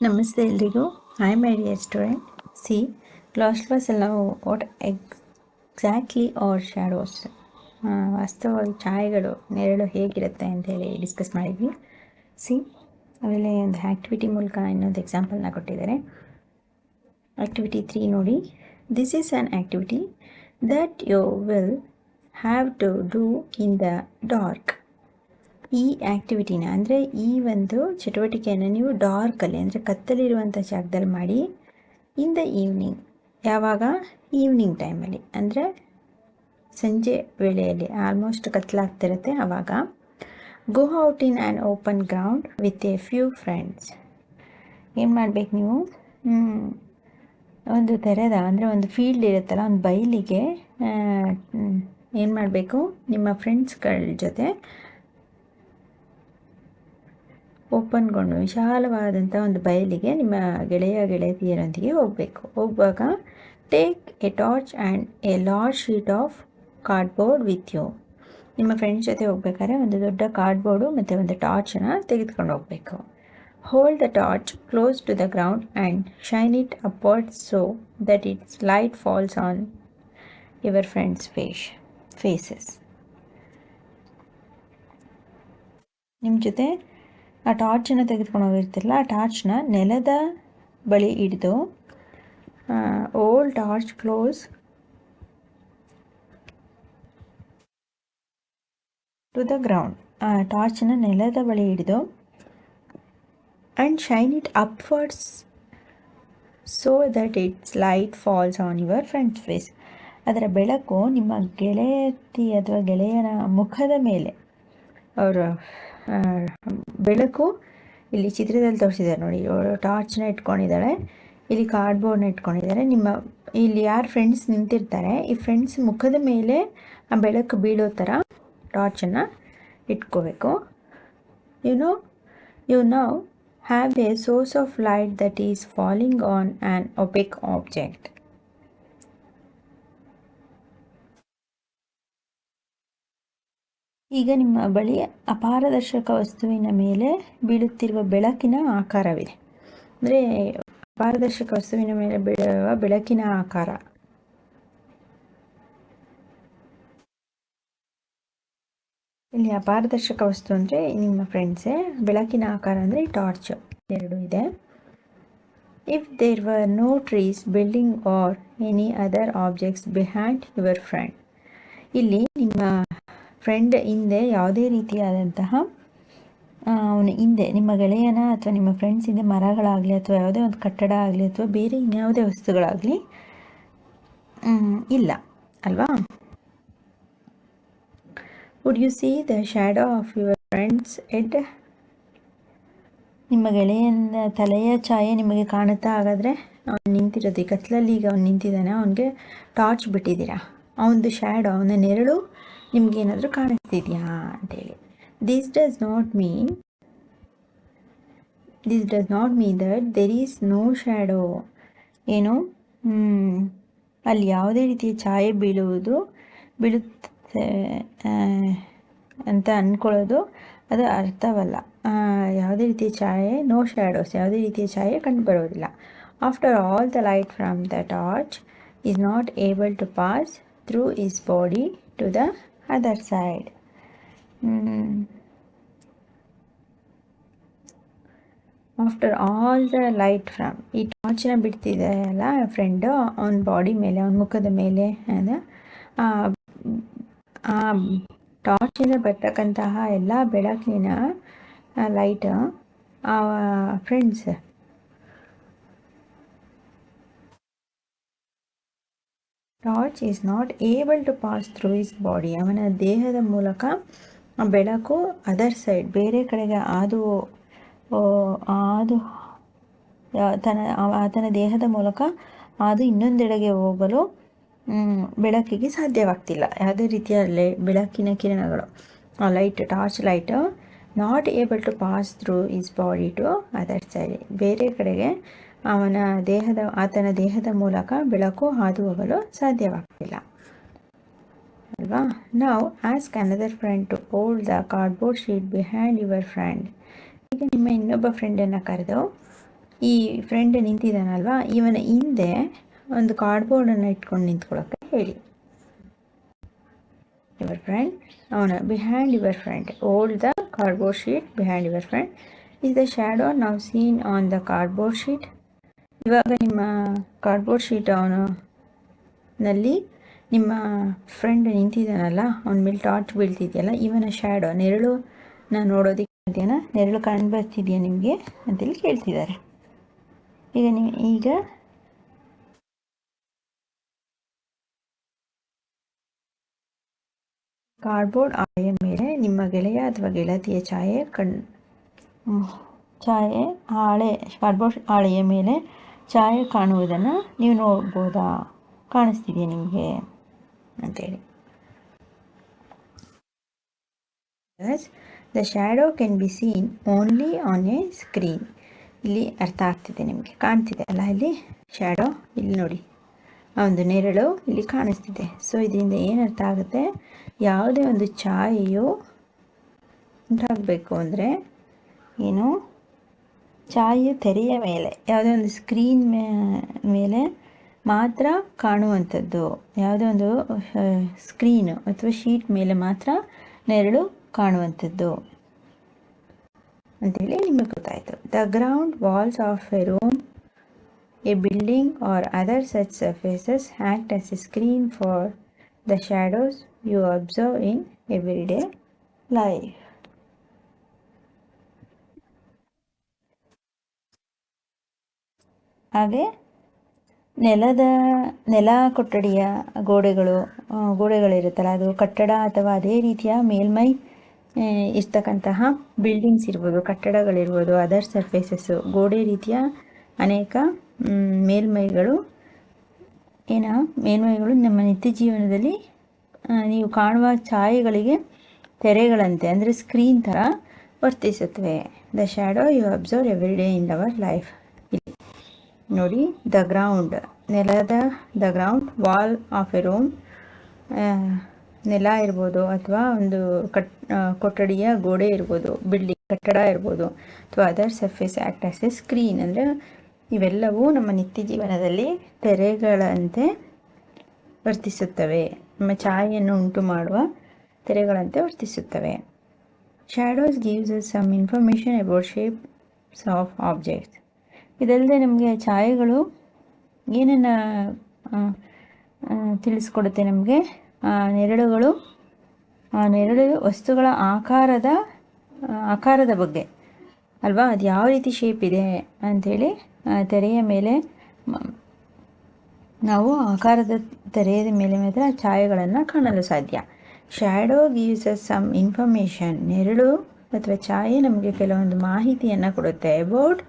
ನಮಸ್ತೆ ಎಲ್ರಿಗೂ. Hi my dear students last ಕ್ಲಾಸಲ್ಲಿ ನಾವು ವಾಟ್ ಎಕ್ಸಾಕ್ಟ್ಲಿ ಆರ್ ಶ್ಯಾಡೋಸ್ ವಾಸ್ತವವಾಗಿ ಛಾಯೆಗಳು, ನೆರಳು ಹೇಗಿರುತ್ತೆ ಅಂತೇಳಿ ಡಿಸ್ಕಸ್ ಮಾಡಿದ್ವಿ. ಸಿ ಆಮೇಲೆ ಒಂದು ಆ್ಯಕ್ಟಿವಿಟಿ ಮೂಲಕ ಇನ್ನೊಂದು ಎಕ್ಸಾಂಪಲ್ನ ಕೊಟ್ಟಿದ್ದಾರೆ. ಆ್ಯಕ್ಟಿವಿಟಿ ತ್ರೀ ನೋಡಿ. This is an activity that you will have to do in the dark ಈ ಆ್ಯಕ್ಟಿವಿಟಿನ ಅಂದರೆ ಈ ಒಂದು ಚಟುವಟಿಕೆಯನ್ನು ನೀವು ಡಾರ್ಕಲ್ಲಿ ಅಂದರೆ ಕತ್ತಲಿರುವಂಥ ಜಾಗದಲ್ಲಿ ಮಾಡಿ ಇನ್ ದ ಈವ್ನಿಂಗ್ ಯಾವಾಗ ಈವ್ನಿಂಗ್ ಟೈಮಲ್ಲಿ ಅಂದರೆ ಸಂಜೆ ವೇಳೆಯಲ್ಲಿ ಆಲ್ಮೋಸ್ಟ್ ಕತ್ತಲಾಗ್ತಿರುತ್ತೆ ಆವಾಗ go out in an open ground with a few friends ಏನು ಮಾಡಬೇಕು ನೀವು? ಒಂದು ತೆರೆದ ಅಂದರೆ ಒಂದು ಫೀಲ್ಡ್ ಇರುತ್ತಲ್ಲ, ಒಂದು ಬಯಲಿಗೆ ಏನು ಮಾಡಬೇಕು? ನಿಮ್ಮ ಫ್ರೆಂಡ್ಸ್ಗಳ ಜೊತೆ ಓಪನ್ಗೊಂಡು ವಿಶಾಲವಾದಂಥ ಒಂದು ಬಯಲಿಗೆ ನಿಮ್ಮ ಗೆಳೆಯ ಗೆಳತಿಯರೊಂದಿಗೆ ಹೋಗಬೇಕು. ಹೋಗುವಾಗ take a torch and a large sheet of cardboard with you ನಿಮ್ಮ ಫ್ರೆಂಡ್ಸ್ ಜೊತೆ ಹೋಗ್ಬೇಕಾದ್ರೆ ಒಂದು ದೊಡ್ಡ ಕಾರ್ಡ್ಬೋರ್ಡು ಮತ್ತು ಒಂದು ಟಾರ್ಚನ್ನು ತೆಗೆದುಕೊಂಡು ಹೋಗಬೇಕು. Hold the torch close to the ground and shine it upward so that its light falls on your friends face faces ನಿಮ್ಮ ಜೊತೆ ಆ ಟಾರ್ಚನ್ನು ತೆಗೆದುಕೊಂಡು ಹೋಗಿರ್ತಿರಲ್ಲ, ಆ ಟಾರ್ಚ್ನ ನೆಲದ ಬಳಿ ಹಿಡಿದು hold torch close to the ground ಆ ಟಾರ್ಚನ್ನ ನೆಲದ ಬಳಿ ಹಿಡಿದು and shine it upwards so that its light falls on your friends face ಅದರ ಬೆಳಕು ನಿಮ್ಮ ಗೆಳೆಯತಿ ಅಥವಾ ಗೆಳೆಯನ ಮುಖದ ಮೇಲೆ. ಅವರು ಬೆಳಕು ಇಲ್ಲಿ ಚಿತ್ರದಲ್ಲಿ ತೋರಿಸಿದ್ದಾರೆ ನೋಡಿ. ಟಾರ್ಚ್ನ ಇಟ್ಕೊಂಡಿದ್ದಾಳೆ ಇಲ್ಲಿ ಕಾರ್ಡ್ಬೋರ್ಡ್ನ ಇಟ್ಕೊಂಡಿದ್ದಾರೆ. ನಿಮ್ಮ, ಇಲ್ಲಿ ಯಾರು ಫ್ರೆಂಡ್ಸ್ ನಿಂತಿರ್ತಾರೆ, ಈ ಫ್ರೆಂಡ್ಸ್ ಮುಖದ ಮೇಲೆ ಆ ಬೆಳಕು ಬೀಳೋ ಥರ ಟಾರ್ಚನ್ನು ಇಟ್ಕೋಬೇಕು. You know you now have a source of light that is falling on an opaque object ಈಗ ನಿಮ್ಮ ಬಳಿ ಅಪಾರದರ್ಶಕ ವಸ್ತುವಿನ ಮೇಲೆ ಬೀಳುತ್ತಿರುವ ಬೆಳಕಿನ ಆಕಾರವಿದೆ. ಅಂದರೆ ಅಪಾರದರ್ಶಕ ವಸ್ತುವಿನ ಮೇಲೆ ಬೀಳುವ ಬೆಳಕಿನ ಆಕಾರ. ಇಲ್ಲಿ ಅಪಾರದರ್ಶಕ ವಸ್ತು ಅಂದರೆ ನಿಮ್ಮ ಫ್ರೆಂಡ್ಸೇ ಬೆಳಕಿನ ಆಕಾರ ಅಂದರೆ ಟಾರ್ಚ್ ಎರಡು ಇದೆ. If there were no trees building or any other objects behind your friend ಇಲ್ಲಿ ನಿಮ್ಮ ಫ್ರೆಂಡ್ ಹಿಂದೆ ಯಾವುದೇ ರೀತಿಯಾದಂತಹ ಅವನ ಹಿಂದೆ, ನಿಮ್ಮ ಗೆಳೆಯನ ಅಥವಾ ನಿಮ್ಮ ಫ್ರೆಂಡ್ಸ್ ಹಿಂದೆ ಮರಗಳಾಗಲಿ ಅಥವಾ ಯಾವುದೇ ಒಂದು ಕಟ್ಟಡ ಆಗಲಿ ಅಥವಾ ಬೇರೆ ಇನ್ಯಾವುದೇ ವಸ್ತುಗಳಾಗಲಿ ಇಲ್ಲ, ಅಲ್ವಾ? Would you see the shadow of your friends head ನಿಮ್ಮ ಗೆಳೆಯನ ತಲೆಯ ಛಾಯೆ ನಿಮಗೆ ಕಾಣುತ್ತಾ ಹಾಗಾದರೆ ಅವನು ನಿಂತಿರೋದು, ಈ ಕತ್ಲಲ್ಲಿ ಈಗ ಅವ್ನು ನಿಂತಿದ್ದಾನೆ, ಅವನಿಗೆ ಟಾರ್ಚ್ ಬಿಟ್ಟಿದ್ದೀರಾ? ಅವನದು ಶ್ಯಾಡೋ ಅವನ ನೆರಳು ನಿಮಗೇನಾದರೂ ಕಾಣಿಸ್ತಿದೆಯಾ ಅಂತೇಳಿ. This does not mean this does not mean that there is no shadow ಏನು ಅಲ್ಲಿ ಯಾವುದೇ ರೀತಿಯ ಛಾಯೆ ಬೀಳುವುದು, ಬೀಳುತ್ತೆ ಅಂತ ಅಂದ್ಕೊಳ್ಳೋದು ಅದು ಅರ್ಥವಲ್ಲ. ಯಾವುದೇ ರೀತಿಯ ಛಾಯೆ ನೋ ಶ್ಯಾಡೋಸ್ ಯಾವುದೇ ರೀತಿಯ ಛಾಯೆ ಕಂಡುಬರೋದಿಲ್ಲ after all the light from the torch is not able to pass through his body to the other side after all the light from ಈ ಟಾರ್ಚನ್ನ ಬಿಡ್ತಿದೆ ಅಲ್ಲ ಫ್ರೆಂಡು ಅವನ ಬಾಡಿ ಮೇಲೆ, ಅವನ ಮುಖದ ಮೇಲೆ, ಅದ? ಆ ಟಾರ್ಚಿಂದ ಬರ್ತಕ್ಕಂತಹ ಎಲ್ಲ ಬೆಳಕಿನ light friends torch is not able to pass through his body ಅವನ ದೇಹದ ಮೂಲಕ ಬೆಳಕು ಅದರ್ ಸೈಡ್ ಬೇರೆ ಕಡೆಗೆ ಅದು ಅದು ತನ್ನ, ಆತನ ದೇಹದ ಮೂಲಕ ಅದು ಇನ್ನೊಂದೆಡೆಗೆ ಹೋಗಲು ಬೆಳಕಿಗೆ ಸಾಧ್ಯವಾಗ್ತಿಲ್ಲ. ಯಾವುದೇ ರೀತಿಯ ಲೈ, ಬೆಳಕಿನ ಕಿರಣಗಳು. Light torch light not able to pass through his body to other side ಬೇರೆ ಕಡೆಗೆ ಅವನ ದೇಹದ, ಆತನ ದೇಹದ ಮೂಲಕ ಬೆಳಕು ಹಾದು ಹೋಗಲು ಸಾಧ್ಯವಾಗ್ತಿಲ್ಲ. ಅಲ್ವಾ? ನಾವು ask another friend to hold the cardboard sheet behind your friend ಈಗ ನಿಮ್ಮ ಇನ್ನೊಬ್ಬ ಫ್ರೆಂಡನ್ನು ಕರೆದು, ಈ ಫ್ರೆಂಡ್ ನಿಂತಿದ್ದಾನಲ್ವಾ ಇವನ ಹಿಂದೆ ಒಂದು ಕಾರ್ಡ್ಬೋರ್ಡನ್ನು ಇಟ್ಕೊಂಡು ನಿಂತ್ಕೊಳ್ಳೋಕ್ಕೆ ಹೇಳಿ. ಯುವರ್ ಫ್ರೆಂಡ್ ಅವನ behind your friend hold the cardboard sheet behind your friend is the shadow ನಾವು seen on the cardboard sheet ಇವಾಗ ನಿಮ್ಮ ಕಾರ್ಡ್ಬೋರ್ಡ್ ಶೀಟ್ ಅವನು ನಲ್ಲಿ ನಿಮ್ಮ ಫ್ರೆಂಡ್ ನಿಂತಿದ್ದಾನಲ್ಲ, ಅವನ ಮೇಲೆ ಟಾರ್ಚ್ ಬೀಳ್ತಿದೆಯಲ್ಲ, ಇವನ ಶ್ಯಾಡೋ ನೆರಳು ನಾನು ನೋಡೋದಕ್ಕೆ ಸಾಧ್ಯನಾ ನೆರಳು ಕಂಡು ಬರ್ತಿದೆಯಾ ನಿಮಗೆ ಅಂತೇಳಿ ಕೇಳ್ತಿದ್ದಾರೆ. ಈಗ ನೀವು, ಈಗ ಕಾರ್ಡ್ಬೋರ್ಡ್ ಹಾಳೆಯ ಮೇಲೆ ನಿಮ್ಮ ಗೆಳೆಯ ಅಥವಾ ಗೆಳತಿಯ ಛಾಯೆ ಕಣ್, ಛಾಯೆ, ಹಾಳೆ ಕಾರ್ಡ್ಬೋರ್ಡ್ ಹಾಳೆಯ ಮೇಲೆ ಛಾಯೆ ಕಾಣುವುದನ್ನು ನೀವು ನೋಡ್ಬೋದಾ? ಕಾಣಿಸ್ತಿದೆಯಾ ನಿಮಗೆ? ಅಂತೇಳಿ. The shadow can be seen only on a screen ಇಲ್ಲಿ ಅರ್ಥ ಆಗ್ತಿದೆ ನಿಮಗೆ. ಕಾಣ್ತಿದೆ ಅಲ್ಲ ಇಲ್ಲಿ? ಶ್ಯಾಡೋ ಇಲ್ಲಿ ನೋಡಿ. ಆ ಒಂದು ನೆರಳು ಇಲ್ಲಿ ಕಾಣಿಸ್ತಿದೆ. ಸೊ ಇದರಿಂದ ಏನು ಅರ್ಥ ಆಗುತ್ತೆ? ಯಾವುದೇ ಒಂದು ಛಾಯೆಯು ಉಂಟಾಗಬೇಕು ಅಂದರೆ ಏನು? ಛಾಯೆಯು ತೆರೆಯ ಮೇಲೆ, ಯಾವುದೇ ಒಂದು ಸ್ಕ್ರೀನ್ ಮೇಲೆ ಮಾತ್ರ ಕಾಣುವಂಥದ್ದು. ಯಾವುದೇ ಒಂದು ಸ್ಕ್ರೀನ್ ಅಥವಾ ಶೀಟ್ ಮೇಲೆ ಮಾತ್ರ ನೆರಳು ಕಾಣುವಂಥದ್ದು. ಅಂತೇಳಿ ನಿಮಗೆ ಗೊತ್ತಾಯಿತು. The ground walls of a room a building or other such surfaces act as a screen for the shadows you observe in everyday life ಹಾಗೆ ನೆಲದ, ನೆಲ ಕೊಠಡಿಯ ಗೋಡೆಗಳು ಗೋಡೆಗಳಿರುತ್ತಲ್ಲ, ಅದು ಕಟ್ಟಡ ಅಥವಾ ಅದೇ ರೀತಿಯ ಮೇಲ್ಮೈ ಇರ್ತಕ್ಕಂತಹ ಬಿಲ್ಡಿಂಗ್ಸ್ ಇರ್ಬೋದು, ಕಟ್ಟಡಗಳಿರ್ಬೋದು ಅದರ್ ಸರ್ಫೇಸಸ್ಸು ಗೋಡೆ ರೀತಿಯ ಅನೇಕ ಮೇಲ್ಮೈಗಳು, ಏನ, ಮೇಲ್ಮೈಗಳು ನಮ್ಮ ನಿತ್ಯ ಜೀವನದಲ್ಲಿ ನೀವು ಕಾಣುವ ಛಾಯೆಗಳಿಗೆ ತೆರೆಗಳಂತೆ, ಅಂದರೆ ಸ್ಕ್ರೀನ್ ಥರ ವರ್ತಿಸುತ್ತವೆ. The shadow you observe everyday in our life ನೋಡಿ ದ ಗ್ರೌಂಡ್ ನೆಲದ the ground wall of a room ನೆಲ ಇರ್ಬೋದು ಅಥವಾ ಒಂದು ಕಟ್ ಕೊಠಡಿಯ ಗೋಡೆ ಇರ್ಬೋದು, ಬಿಲ್ಡಿಂಗ್, ಕಟ್ಟಡ ಇರ್ಬೋದು ಅಥವಾ other surface act as a screen ಅಂದರೆ ಇವೆಲ್ಲವೂ ನಮ್ಮ ನಿತ್ಯ ಜೀವನದಲ್ಲಿ ತೆರೆಗಳಂತೆ ವರ್ತಿಸುತ್ತವೆ. ನಮ್ಮ ಛಾಯೆಯನ್ನು ಉಂಟು ಮಾಡುವ ತೆರೆಗಳಂತೆ ವರ್ತಿಸುತ್ತವೆ. Shadows gives some information about shapes of objects ಇದಲ್ಲದೆ ನಮಗೆ ಛಾಯೆಗಳು ಏನನ್ನು ತಿಳಿಸ್ಕೊಡುತ್ತೆ ನಮಗೆ? ನೆರಳುಗಳು, ಆ, ನೆರಳು ವಸ್ತುಗಳ ಆಕಾರದ ಆಕಾರದ ಬಗ್ಗೆ. ಅಲ್ವಾ? ಅದು ಯಾವ ರೀತಿ ಶೇಪ್ ಇದೆ ಅಂಥೇಳಿ ತೆರೆಯ ಮೇಲೆ, ನಾವು ಆಕಾರದ ತೆರೆಯದ ಮೇಲೆ ಮಾತ್ರ ಛಾಯೆಗಳನ್ನು ಕಾಣಲು ಸಾಧ್ಯ. Shadow gives us some information ನೆರಳು ಅಥವಾ ಛಾಯೆ ನಮಗೆ ಕೆಲವೊಂದು ಮಾಹಿತಿಯನ್ನು ಕೊಡುತ್ತೆ. ಅಬೌಟ್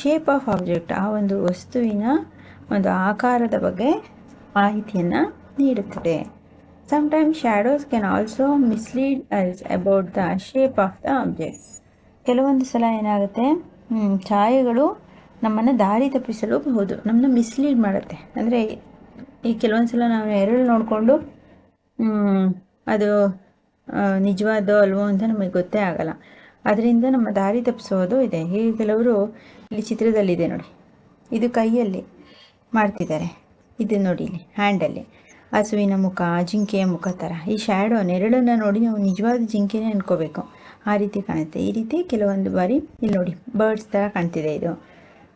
ಶೇಪ್ ಆಫ್ ಆಬ್ಜೆಕ್ಟ್ ಆ ಒಂದು ವಸ್ತುವಿನ ಒಂದು ಆಕಾರದ ಬಗ್ಗೆ ಮಾಹಿತಿಯನ್ನು ನೀಡುತ್ತದೆ. Sometimes shadows can also mislead us about the shape of the objects ಕೆಲವೊಂದು ಸಲ ಏನಾಗುತ್ತೆ? ಛಾಯೆಗಳು ನಮ್ಮನ್ನು ದಾರಿ ತಪ್ಪಿಸಲು ಬಹುದು ನಮ್ಮನ್ನು ಮಿಸ್ಲೀಡ್ ಮಾಡುತ್ತೆ. ಅಂದರೆ ಈ ಕೆಲವೊಂದು ಸಲ ನಾವು ಎರಡು ನೋಡಿಕೊಂಡು ಅದು ನಿಜವಾದೋ ಅಲ್ವೋ ಅಂತ ನಮಗೆ ಗೊತ್ತೇ ಆಗಲ್ಲ. ಅದರಿಂದ ನಮ್ಮ ದಾರಿ ತಪ್ಪಿಸೋದು ಇದೆ. ಹೀಗೆ ಕೆಲವರು ಇಲ್ಲಿ ಚಿತ್ರದಲ್ಲಿದೆ ನೋಡಿ. ಇದು ಕೈಯಲ್ಲಿ ಮಾಡ್ತಿದ್ದಾರೆ. ಇದು ನೋಡಿ ಇಲ್ಲಿ ಹ್ಯಾಂಡಲ್ಲಿ ಹಸುವಿನ ಮುಖ, ಜಿಂಕೆಯ ಮುಖ ಥರ ಈ ಶ್ಯಾಡೋ ನೆರಳನ್ನು ನೋಡಿ ನಾವು ನಿಜವಾದ ಜಿಂಕೆನೇ ಅನ್ಕೋಬೇಕು. ಆ ರೀತಿ ಕಾಣುತ್ತೆ. ಈ ರೀತಿ ಕೆಲವೊಂದು ಬಾರಿ ಇಲ್ಲಿ ನೋಡಿ ಬರ್ಡ್ಸ್ ಥರ ಕಾಣ್ತಿದೆ ಇದು.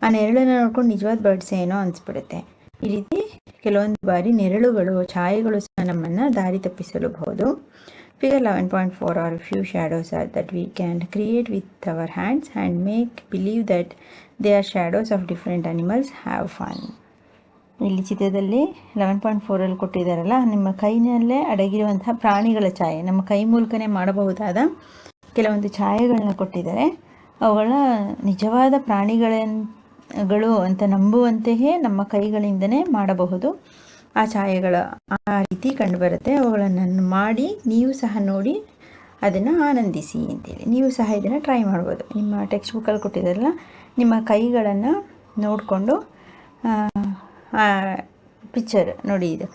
ಆ ನೆರಳನ್ನು ನೋಡ್ಕೊಂಡು ನಿಜವಾದ ಬರ್ಡ್ಸ್ ಏನೋ ಅನಿಸ್ಬಿಡುತ್ತೆ. ಈ ರೀತಿ ಕೆಲವೊಂದು ಬಾರಿ ನೆರಳುಗಳು, ಛಾಯೆಗಳು ಸಹ ನಮ್ಮನ್ನು ದಾರಿ ತಪ್ಪಿಸಲೂಬಹುದು figure eleven point a few shadows that we can create with our hands and make believe that they are shadows of different animals. Have fun. ಇಲ್ಲಿ ಚಿತ್ರದಲ್ಲಿ ಲೆವೆನ್ ಪಾಯಿಂಟ್ ಫೋರಲ್ಲಿ ಕೊಟ್ಟಿದ್ದಾರಲ್ಲ, ನಿಮ್ಮ ಕೈನಲ್ಲೇ ಅಡಗಿರುವಂತಹ ಪ್ರಾಣಿಗಳ ಛಾಯೆ, ನಮ್ಮ ಕೈ ಮೂಲಕನೇ ಮಾಡಬಹುದಾದ ಕೆಲವೊಂದು ಛಾಯೆಗಳನ್ನ ಕೊಟ್ಟಿದ್ದಾರೆ ಅವುಗಳ ನಿಜವಾದ ಪ್ರಾಣಿಗಳಗಳು ಅಂತ ನಂಬುವಂತೆಯೇ ನಮ್ಮ ಕೈಗಳಿಂದನೇ ಮಾಡಬಹುದು ಆ ಛಾಯೆಗಳು ಆ ರೀತಿ ಕಂಡುಬರುತ್ತೆ. ಅವುಗಳನ್ನು ಮಾಡಿ ನೀವು ಸಹ ನೋಡಿ ಅದನ್ನು ಆನಂದಿಸಿ ಅಂತೇಳಿ. ನೀವು ಸಹ ಇದನ್ನು ಟ್ರೈ ಮಾಡ್ಬೋದು. ನಿಮ್ಮ ಟೆಕ್ಸ್ಟ್ ಬುಕ್ಕಲ್ಲಿ ಕೊಟ್ಟಿದ್ದಾರಲ್ಲ ನಿಮ್ಮ ಕೈಗಳನ್ನು ನೋಡಿಕೊಂಡು ಪಿಕ್ಚರ್ ನೋಡಿ ಇದು.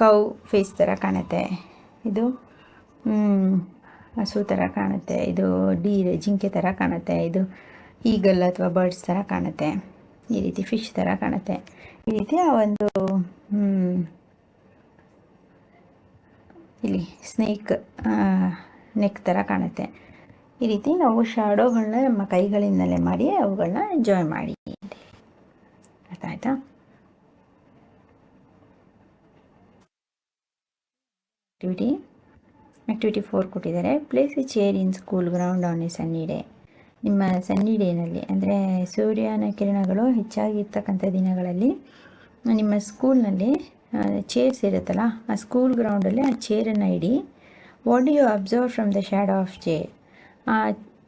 ಕೌ ಫೇಸ್ ಥರ ಕಾಣುತ್ತೆ. ಇದು ಹಸು ಥರ ಕಾಣುತ್ತೆ. ಇದು ಡೀರ್ ಜಿಂಕೆ ಥರ ಕಾಣುತ್ತೆ. ಇದು ಈಗಲ್ ಅಥವಾ ಬರ್ಡ್ಸ್ ಥರ ಕಾಣುತ್ತೆ. ಈ ರೀತಿ ಫಿಶ್ ಥರ ಕಾಣುತ್ತೆ. ಆ ಒಂದು ಇಲ್ಲಿ ಸ್ನೇಕ್ ನೆಕ್ ಥರ ಕಾಣುತ್ತೆ. ಈ ರೀತಿ ನಾವು ಶಾಡೋಗಳನ್ನ ನಮ್ಮ ಕೈಗಳಿಂದಲೇ ಮಾಡಿ ಅವುಗಳನ್ನ ಎಂಜಾಯ್ ಮಾಡಿ. ಅರ್ಥ ಆಯ್ತಾ? ಆಕ್ಟಿವಿಟಿ ಆಕ್ಟಿವಿಟಿ ಫೋರ್ ಕೊಟ್ಟಿದ್ದಾರೆ. Place a chair in school ground on a sunny day ನಿಮ್ಮ ಸನ್ನಿ ಡೇನಲ್ಲಿ ಅಂದರೆ ಸೂರ್ಯನ ಕಿರಣಗಳು ಹೆಚ್ಚಾಗಿ ಇರ್ತಕ್ಕಂಥ ದಿನಗಳಲ್ಲಿ ನಿಮ್ಮ ಸ್ಕೂಲ್ನಲ್ಲಿ ಚೇರ್ಸ್ ಇರುತ್ತಲ್ಲ, ಆ ಸ್ಕೂಲ್ ಗ್ರೌಂಡಲ್ಲಿ ಆ ಚೇರನ್ನು ಇಡಿ what you observe from the shadow of chair ಆ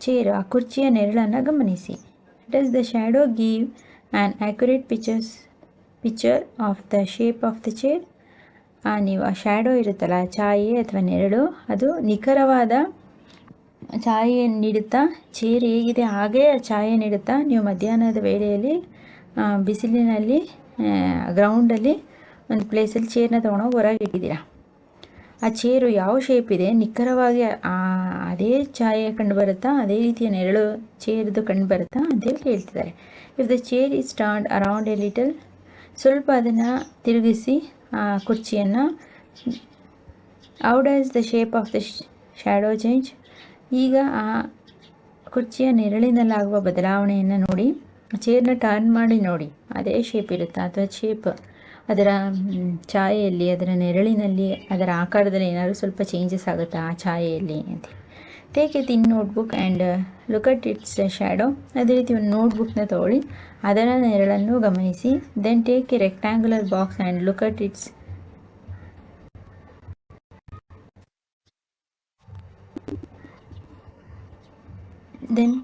ಚೇರ್ ಆ ಕುರ್ಚಿಯ ನೆರಳನ್ನು ಗಮನಿಸಿ. Does the shadow give an accurate pictures picture of the shape of the chair ನೀವು, ಆ ಶ್ಯಾಡೋ ಇರುತ್ತಲ್ಲ, ಛಾಯೆ ಅಥವಾ ನೆರಳು, ಅದು ನಿಖರವಾದ ಛಾಯೆ ನೀಡುತ್ತಾ? ಚೇರ್ ಹೇಗಿದೆ? ಹಾಗೇ ಛಾಯೆ ನೀಡುತ್ತಾ? ನೀವು ಮಧ್ಯಾಹ್ನದ ವೇಳೆಯಲ್ಲಿ ಬಿಸಿಲಿನಲ್ಲಿ ಗ್ರೌಂಡಲ್ಲಿ ಒಂದು ಪ್ಲೇಸಲ್ಲಿ ಚೇರ್ನ ತೊಗೊಂಡೋಗಿ ಹೊರಗೆ ಇಟ್ಟಿದ್ದೀರಾ? ಆ ಚೇರು ಯಾವ ಶೇಪ್ ಇದೆ? ನಿಖರವಾಗಿ ಅದೇ ಛಾಯೆ ಕಂಡು ಬರುತ್ತಾ? ಅದೇ ರೀತಿಯ ನೆರಳು ಚೇರ್ದು ಕಂಡು ಬರುತ್ತಾ ಅಂತೇಳಿ ಹೇಳ್ತಿದ್ದಾರೆ. If the chair is stand around a little ಸ್ವಲ್ಪ ಅದನ್ನು ತಿರುಗಿಸಿ, ಆ, ಕುರ್ಚಿಯನ್ನು out as the shape of the shadow change ಈಗ ಆ ಕುರ್ಚಿಯ ನೆರಳಿನಲ್ಲಾಗುವ ಬದಲಾವಣೆಯನ್ನು ನೋಡಿ, ಚೇರ್ನ ಟರ್ನ್ ಮಾಡಿ ನೋಡಿ. ಅದೇ ಶೇಪ್ ಇರುತ್ತಾ, ಅಥವಾ ಶೇಪ್ ಅದರ ಛಾಯೆಯಲ್ಲಿ, ಅದರ ನೆರಳಿನಲ್ಲಿ, ಅದರ ಆಕಾರದಲ್ಲಿ ಏನಾದರೂ ಸ್ವಲ್ಪ ಚೇಂಜಸ್ ಆಗುತ್ತಾ ಆ ಛಾಯೆಯಲ್ಲಿ ಅಂತ. Take a thin notebook and look at its shadow ಅದೇ ರೀತಿ ಒಂದು ನೋಟ್ಬುಕ್ನ ತಗೊಳ್ಳಿ. ಅದರ ನೆರಳನ್ನು ಗಮನಿಸಿ. Then take a rectangular box and look at its then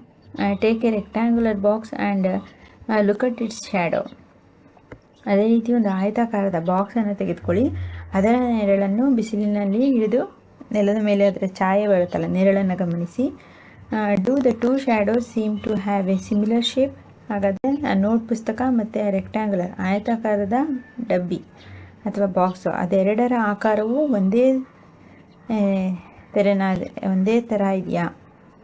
take a and box and look at its shadow. ಅದೇ ರೀತಿ ಒಂದು ಆಯತಾಕಾರದ ಬಾಕ್ಸನ್ನು ತೆಗೆದುಕೊಳ್ಳಿ. ಅದರ ನೆರಳನ್ನು ಬಿಸಿಲಿನಲ್ಲಿ ಹಿಡಿದು ನೆಲದ ಮೇಲೆ ಅದರ ಛಾಯೆ ಬರುತ್ತಲ್ಲ, ನೆರಳನ್ನು ಗಮನಿಸಿ. Do the two shadows seem to have a similar shape ಹಾಗಾದರೆ ನೋಟ್ ಪುಸ್ತಕ ಮತ್ತು ರೆಕ್ಟ್ಯಾಂಗುಲರ್ ಆಯತಾಕಾರದ ಡಬ್ಬಿ ಅಥವಾ ಬಾಕ್ಸು ಅದೆರಡರ ಆಕಾರವು ಒಂದೇ ತೆರನಾದ, ಒಂದೇ ಥರ ಇದೆಯಾ?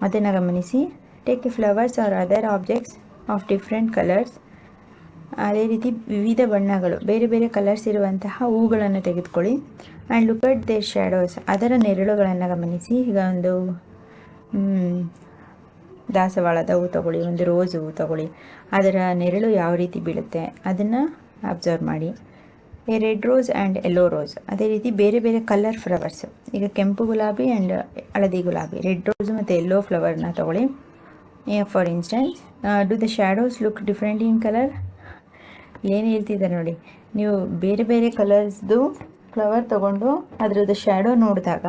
ಅದನ್ನು ಗಮನಿಸಿ. Take flowers or other objects of different colours ಅದೇ ರೀತಿ ವಿವಿಧ ಬಣ್ಣಗಳು, ಬೇರೆ ಬೇರೆ ಕಲರ್ಸ್ ಇರುವಂತಹ ಹೂಗಳನ್ನು ತೆಗೆದುಕೊಳ್ಳಿ. And look at their shadows ಅದರ ನೆರಳುಗಳನ್ನು ಗಮನಿಸಿ. ಈಗ ಒಂದು ದಾಸವಾಳದ ಹೂ ತಗೊಳ್ಳಿ, ಒಂದು ರೋಸ್ ಹೂ ತಗೊಳ್ಳಿ. ಅದರ ನೆರಳು ಯಾವ ರೀತಿ ಬೀಳುತ್ತೆ, ಅದನ್ನು ಅಬ್ಸರ್ವ್ ಮಾಡಿ. Red rose and yellow rose ಅದೇ ರೀತಿ ಬೇರೆ ಬೇರೆ ಕಲರ್ ಫ್ಲವರ್ಸ್ ಈಗ ಕೆಂಪು ಗುಲಾಬಿ ಆ್ಯಂಡ್ ಹಳದಿ ಗುಲಾಬಿ. ರೆಡ್ ರೋಸ್ ಮತ್ತು ಯೆಲ್ಲೋ ಫ್ಲವರ್ನ ತಗೊಳ್ಳಿ. For instance do the shadows look different in colour ಏನು ಹೇಳ್ತಿದ್ದಾರೆ ನೋಡಿ. ನೀವು ಬೇರೆ ಬೇರೆ ಕಲರ್ಸ್ದು ಫ್ಲವರ್ ತೊಗೊಂಡು ಅದರದ್ದು ಶ್ಯಾಡೋ ನೋಡಿದಾಗ,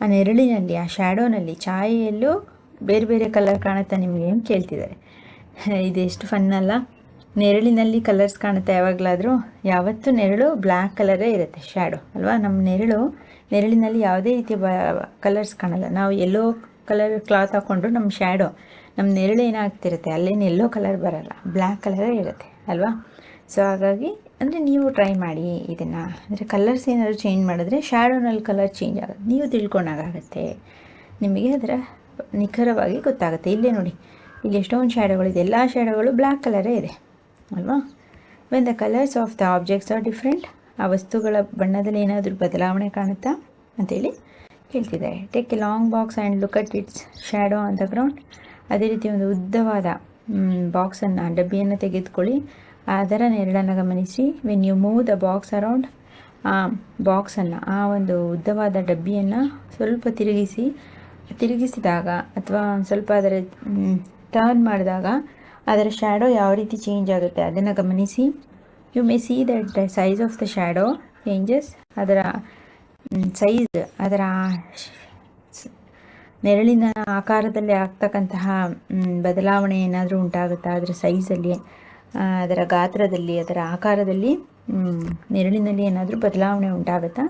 ಆ ನೆರಳಿನಲ್ಲಿ, ಆ ಶ್ಯಾಡೋನಲ್ಲಿ ಛಾಯೆಯಲ್ಲೂ ಬೇರೆ ಬೇರೆ ಕಲರ್ ಕಾಣುತ್ತಾ ನಿಮಗೆ ಏನು ಕೇಳ್ತಿದ್ದಾರೆ? ಇದೆಷ್ಟು ಫನ್ನಲ್ಲ ನೆರಳಿನಲ್ಲಿ ಕಲರ್ಸ್ ಕಾಣುತ್ತೆ ಯಾವಾಗಲಾದರೂ. ಯಾವತ್ತೂ ನೆರಳು ಬ್ಲ್ಯಾಕ್ ಕಲರೇ ಇರುತ್ತೆ ಶ್ಯಾಡೋ ಅಲ್ವಾ? ನಮ್ಮ ನೆರಳು ನೆರಳಿನಲ್ಲಿ ಯಾವುದೇ ರೀತಿಯ ಬ ಕಲರ್ಸ್ ಕಾಣಲ್ಲ. ನಾವು ಎಲ್ಲೋ ಕಲರ್ ಕ್ಲಾತ್ ಹಾಕ್ಕೊಂಡ್ರು ನಮ್ಮ ಶ್ಯಾಡೋ ನಮ್ಮ ನೆರಳು ಏನಾಗ್ತಿರುತ್ತೆ? ಅಲ್ಲೇನು ಎಲ್ಲೋ ಕಲರ್ ಬರಲ್ಲ. ಬ್ಲ್ಯಾಕ್ ಕಲರೇ ಇರುತ್ತೆ, ಅಲ್ವಾ? ಸೊ ಹಾಗಾಗಿ ಅಂದರೆ ನೀವು ಟ್ರೈ ಮಾಡಿ ಇದನ್ನು. ಅಂದರೆ ಕಲರ್ಸ್ ಏನಾದರೂ ಚೇಂಜ್ ಮಾಡಿದ್ರೆ ಶ್ಯಾಡೋನಲ್ಲಿ ಕಲರ್ ಚೇಂಜ್ ಆಗುತ್ತೆ. ನೀವು ತಿಳ್ಕೊಂಡಾಗುತ್ತೆ ನಿಮಗೆ ಅದರ ನಿಖರವಾಗಿ ಗೊತ್ತಾಗುತ್ತೆ. ಇಲ್ಲೇ ನೋಡಿ. ಇಲ್ಲಿ ಎಷ್ಟೊಂದು ಶ್ಯಾಡೋಗಳಿದೆ ಎಲ್ಲ ಶ್ಯಾಡೋಗಳು ಬ್ಲ್ಯಾಕ್ ಕಲರೇ ಇದೆ. ಅಲ್ವಾ? When the colours of the objects are different ಆ ವಸ್ತುಗಳ ಬಣ್ಣದಲ್ಲಿ ಏನಾದರೂ ಬದಲಾವಣೆ ಕಾಣುತ್ತಾ ಅಂತೇಳಿ ಹೇಳ್ತಿದ್ದಾರೆ. Take a long box and look at its shadow on the ground ಅದೇ ರೀತಿ ಒಂದು ಉದ್ದವಾದ ಬಾಕ್ಸನ್ನು ಡಬ್ಬಿಯನ್ನು ತೆಗೆದುಕೊಳ್ಳಿ. ಅದರ ನೆರಳನ್ನು ಗಮನಿಸಿ. When you move the box around ಆ ಬಾಕ್ಸನ್ನು ಆ ಒಂದು ಉದ್ದವಾದ ಡಬ್ಬಿಯನ್ನು ಸ್ವಲ್ಪ ತಿರುಗಿಸಿ, ತಿರುಗಿಸಿದಾಗ ಅಥವಾ ಸ್ವಲ್ಪ ಅದರ ಟರ್ನ್ ಮಾಡಿದಾಗ ಅದರ ಶ್ಯಾಡೋ ಯಾವ ರೀತಿ ಚೇಂಜ್ ಆಗುತ್ತೆ? ಅದನ್ನು ಗಮನಿಸಿ. You may see that the size of the shadow changes ಅದರ ಸೈಜ್ ಅದರ ನೆರಳಿನ ಆಕಾರದಲ್ಲಿ ಆಗ್ತಕ್ಕಂತಹ ಬದಲಾವಣೆ ಏನಾದರೂ ಉಂಟಾಗುತ್ತಾ? ಅದರ ಸೈಜಲ್ಲಿ ಅದರ ಗಾತ್ರದಲ್ಲಿ, ಅದರ ಆಕಾರದಲ್ಲಿ ನೆರಳಿನಲ್ಲಿ ಏನಾದರೂ ಬದಲಾವಣೆ ಉಂಟಾಗುತ್ತಾ?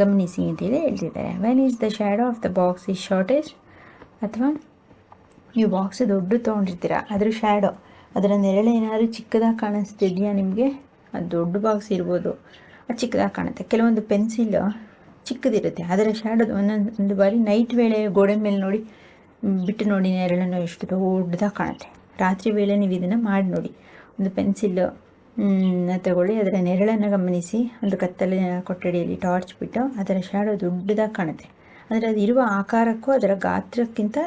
ಗಮನಿಸಿ ಅಂತೇಳಿ ಹೇಳ್ತಿದ್ದಾರೆ. When is the shadow of the box is shortage ಅಥವಾ ನೀವು ಬಾಕ್ಸ್ ದೊಡ್ಡ ತೊಗೊಂಡಿರ್ತೀರ ಅದ್ರ ಶ್ಯಾಡೋ ಅದರ ನೆರಳು ಏನಾದರೂ ಚಿಕ್ಕದಾಗಿ ಕಾಣಿಸ್ತಿದೆಯಾ ನಿಮಗೆ? ಅದು ದೊಡ್ಡ ಬಾಕ್ಸ್ ಇರ್ಬೋದು. ಅದು ಚಿಕ್ಕದಾಗಿ ಕಾಣುತ್ತೆ. ಕೆಲವೊಂದು ಪೆನ್ಸಿಲ್ ಚಿಕ್ಕದಿರುತ್ತೆ. ಅದರ ಶ್ಯಾಡೋದು ಒಂದೊಂದು, ಒಂದು ಬಾರಿ ನೈಟ್ ವೇಳೆ ಗೋಡೆ ಮೇಲೆ ನೋಡಿ ಬಿಟ್ಟು ನೋಡಿ ನೆರಳನ್ನು ಎಷ್ಟು ದೊಡ್ಡದಾಗಿ ಕಾಣುತ್ತೆ. ರಾತ್ರಿ ವೇಳೆ ನೀವು ಇದನ್ನು ಮಾಡಿ ನೋಡಿ. ಒಂದು ಪೆನ್ಸಿಲ್ ತಗೊಳ್ಳಿ. ಅದರ ನೆರಳನ್ನು ಗಮನಿಸಿ. ಒಂದು ಕತ್ತಲಿನ ಕೊಠಡಿಯಲ್ಲಿ ಟಾರ್ಚ್ ಬಿಟ್ಟು ಅದರ ಶ್ಯಾಡೋ ದೊಡ್ಡದಾಗಿ ಕಾಣುತ್ತೆ. ಅಂದರೆ ಅದು ಇರುವ ಆಕಾರಕ್ಕೂ ಅದರ ಗಾತ್ರಕ್ಕಿಂತ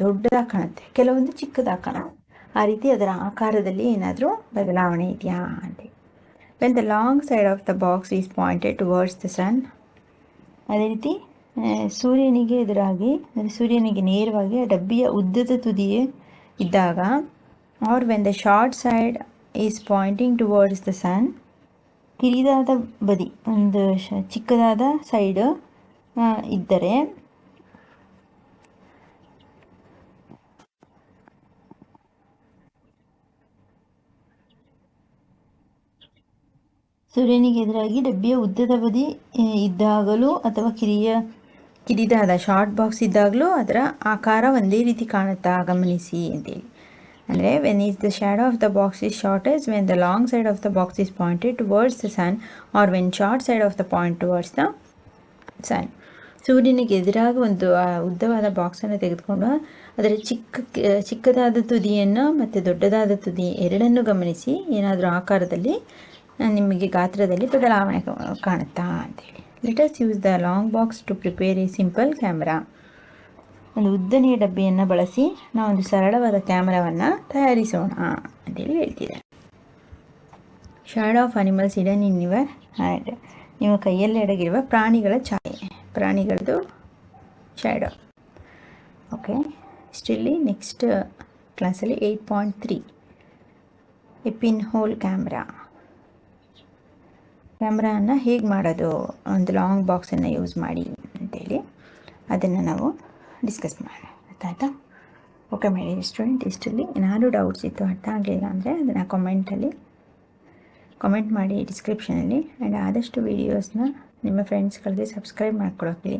ದೊಡ್ಡದಾಗಿ ಕಾಣುತ್ತೆ ಕೆಲವೊಂದು ಚಿಕ್ಕದಾಗಿ ಕಾಣುತ್ತೆ ಆ ರೀತಿ ಅದರ ಆಕಾರದಲ್ಲಿ ಏನಾದರೂ ಬದಲಾವಣೆ ಇದೆಯಾ ಅಂತ. When the long side of the box is pointed towards the sun ಅದೇ ರೀತಿ ಸೂರ್ಯನಿಗೆ ಎದುರಾಗಿ ಸೂರ್ಯನಿಗೆ ನೇರವಾಗಿ ಆ ಡಬ್ಬಿಯ ಉದ್ದದ ತುದಿಯೇ ಇದ್ದಾಗ or when the short side is pointing towards the sun ಕಿರಿದಾದ ಬದಿ, ಒಂದು ಚಿಕ್ಕದಾದ ಸೈಡ್ ಇದ್ದರೆ ಸೂರ್ಯನಿಗೆ ಎದುರಾಗಿ ಡಬ್ಬಿಯ ಉದ್ದದ ಬದಿ ಇದ್ದಾಗಲೂ ಅಥವಾ ಕಿರಿಯ, ಕಿರಿದಾದ ಶಾರ್ಟ್ ಬಾಕ್ಸ್ ಇದ್ದಾಗಲೂ ಅದರ ಆಕಾರ ಒಂದೇ ರೀತಿ ಕಾಣುತ್ತಾ ಗಮನಿಸಿ ಅಂತೇಳಿ. ಅಂದರೆ when is the shadow of the box is shortest when the long side of the box is pointed towards the sun or when short side of the point towards the sun ಸೂರ್ಯನಿಗೆ ಎದುರಾಗಿ ಒಂದು ಉದ್ದವಾದ ಬಾಕ್ಸನ್ನು ತೆಗೆದುಕೊಂಡು ಅದರ ಚಿಕ್ಕ ಚಿಕ್ಕದಾದ ತುದಿಯನ್ನು ಮತ್ತು ದೊಡ್ಡದಾದ ತುದಿ ಎರಡನ್ನು ಗಮನಿಸಿ, ಏನಾದರೂ ಆಕಾರದಲ್ಲಿ ನಿಮಗೆ ಗಾತ್ರದಲ್ಲಿ ಬದಲಾವಣೆ ಕಾಣುತ್ತಾ ಅಂತೇಳಿ. Let's use the long box to prepare a simple camera ಒಂದು ಉದ್ದನೆಯ ಡಬ್ಬಿಯನ್ನು ಬಳಸಿ ನಾವೊಂದು ಸರಳವಾದ ಕ್ಯಾಮ್ರಾವನ್ನು ತಯಾರಿಸೋಣ ಅಂತೇಳಿ ಹೇಳ್ತಿದೆ. Shadow of animals hidden in your hand ನಿಮ್ಮ ಕೈಯಲ್ಲಿ ಅಡಗಿರುವ ಪ್ರಾಣಿಗಳ ಛಾಯೆ. ಪ್ರಾಣಿಗಳದ್ದು ಶ್ಯಾಡೋ ಓಕೆ ಸ್ಟಿಲ್ಲಿ ನೆಕ್ಸ್ಟ್ ಕ್ಲಾಸಲ್ಲಿ eight point three a pin hole camera ಕ್ಯಾಮ್ರಾನ ಹೇಗೆ ಮಾಡೋದು? ಒಂದು ಲಾಂಗ್ ಬಾಕ್ಸನ್ನು ಯೂಸ್ ಮಾಡಿ ಅಂತೇಳಿ ಅದನ್ನು ನಾವು ಡಿಸ್ಕಸ್ ಮಾಡೋಣ. ಆಯಿತಾ ಓಕೆ ಮೇಡಮ್ ಸ್ಟೂಡೆಂಟ್ ಇಷ್ಟಲ್ಲಿ ಏನಾದರೂ ಡೌಟ್ಸ್ ಇತ್ತು ಅರ್ಥ ಆಗಲಿಲ್ಲ ಅಂದರೆ ಅದನ್ನು ಕಮೆಂಟಲ್ಲಿ, ಕಮೆಂಟ್ ಮಾಡಿ ಡಿಸ್ಕ್ರಿಪ್ಷನಲ್ಲಿ. ಆ್ಯಂಡ್ ಆದಷ್ಟು ವೀಡಿಯೋಸ್ನ ನಿಮ್ಮ ಫ್ರೆಂಡ್ಸ್ಗಳಿಗೆ ಸಬ್ಸ್ಕ್ರೈಬ್ ಮಾಡ್ಕೊಳಕ್ಕೆ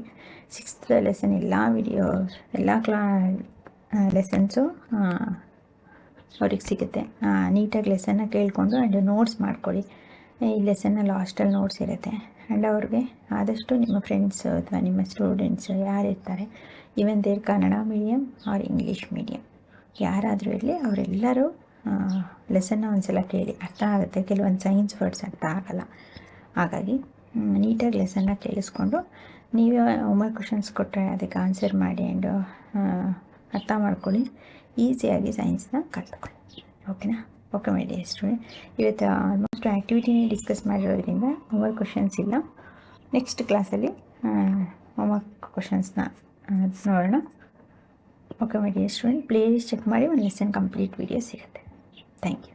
ಸಿಕ್ಸ್ತ್ ಲೆಸನ್ ಎಲ್ಲ ವೀಡಿಯೋಸ್ ಎಲ್ಲ ಕ್ಲಾ ಲೆಸನ್ಸು ಅವ್ರಿಗೆ ಸಿಗುತ್ತೆ. ನೀಟಾಗಿ ಲೆಸನ್ನ ಕೇಳಿಕೊಂಡು, ಆ್ಯಂಡ್ ನೋಟ್ಸ್ ಮಾಡ್ಕೊಳ್ಳಿ ಈ ಲೆಸನ್ನ ಲಾಸ್ಟಲ್ಲಿ ನೋಟ್ಸ್ ಇರುತ್ತೆ. ಆ್ಯಂಡ್ ಅವ್ರಿಗೆ ಆದಷ್ಟು ನಿಮ್ಮ ಫ್ರೆಂಡ್ಸ್ ಅಥವಾ ನಿಮ್ಮ ಸ್ಟೂಡೆಂಟ್ಸ್ ಯಾರಿರ್ತಾರೆ even their Kannada medium or English medium ಯಾರಾದರೂ ಇರಲಿ, ಅವರೆಲ್ಲರೂ ಲೆಸನ್ನ ಒಂದು ಸಲ ಕೇಳಿ. ಅರ್ಥ ಆಗುತ್ತೆ. ಕೆಲವೊಂದು ಸೈನ್ಸ್ ವರ್ಡ್ಸ್ ಅರ್ಥ ಆಗಲ್ಲ. ಹಾಗಾಗಿ ನೀಟಾಗಿ ಲೆಸನ್ನ ಕೇಳಿಸ್ಕೊಂಡು ನೀವೇ ಹೋಮ್ವರ್ಕ್ ಕ್ವಶನ್ಸ್ ಕೊಟ್ಟರೆ ಅದಕ್ಕೆ ಆನ್ಸರ್ ಮಾಡಿ ಆ್ಯಂಡ್ ಅರ್ಥ ಮಾಡ್ಕೊಳ್ಳಿ. ಈಸಿಯಾಗಿ ಸೈನ್ಸ್ನ ಕಲ್ತ್ಕೊಳ್ಳಿ. ಓಕೆನಾ ಓಕೆ ಡಿಯರ್ ಸ್ಟೂಡೆಂಟ್ ಇವತ್ತು ಆಲ್ಮೋಸ್ಟ್ ಆ್ಯಕ್ಟಿವಿಟಿನೇ ಡಿಸ್ಕಸ್ ಮಾಡಿರೋದ್ರಿಂದ ಹೋಮ್ವರ್ಕ್ ಕ್ವಶನ್ಸ್ ಇಲ್ಲ. ನೆಕ್ಸ್ಟ್ ಕ್ಲಾಸಲ್ಲಿ ಹೋಮ್ವರ್ಕ್ ಕ್ವಶನ್ಸ್ನ ನೋಡೋಣ okay my dear student please check ಮಾಡಿ ಒಂದು ಲೆಸನ್ ಕಂಪ್ಲೀಟ್ ವೀಡಿಯೋ ಸಿಗುತ್ತೆ. Thank you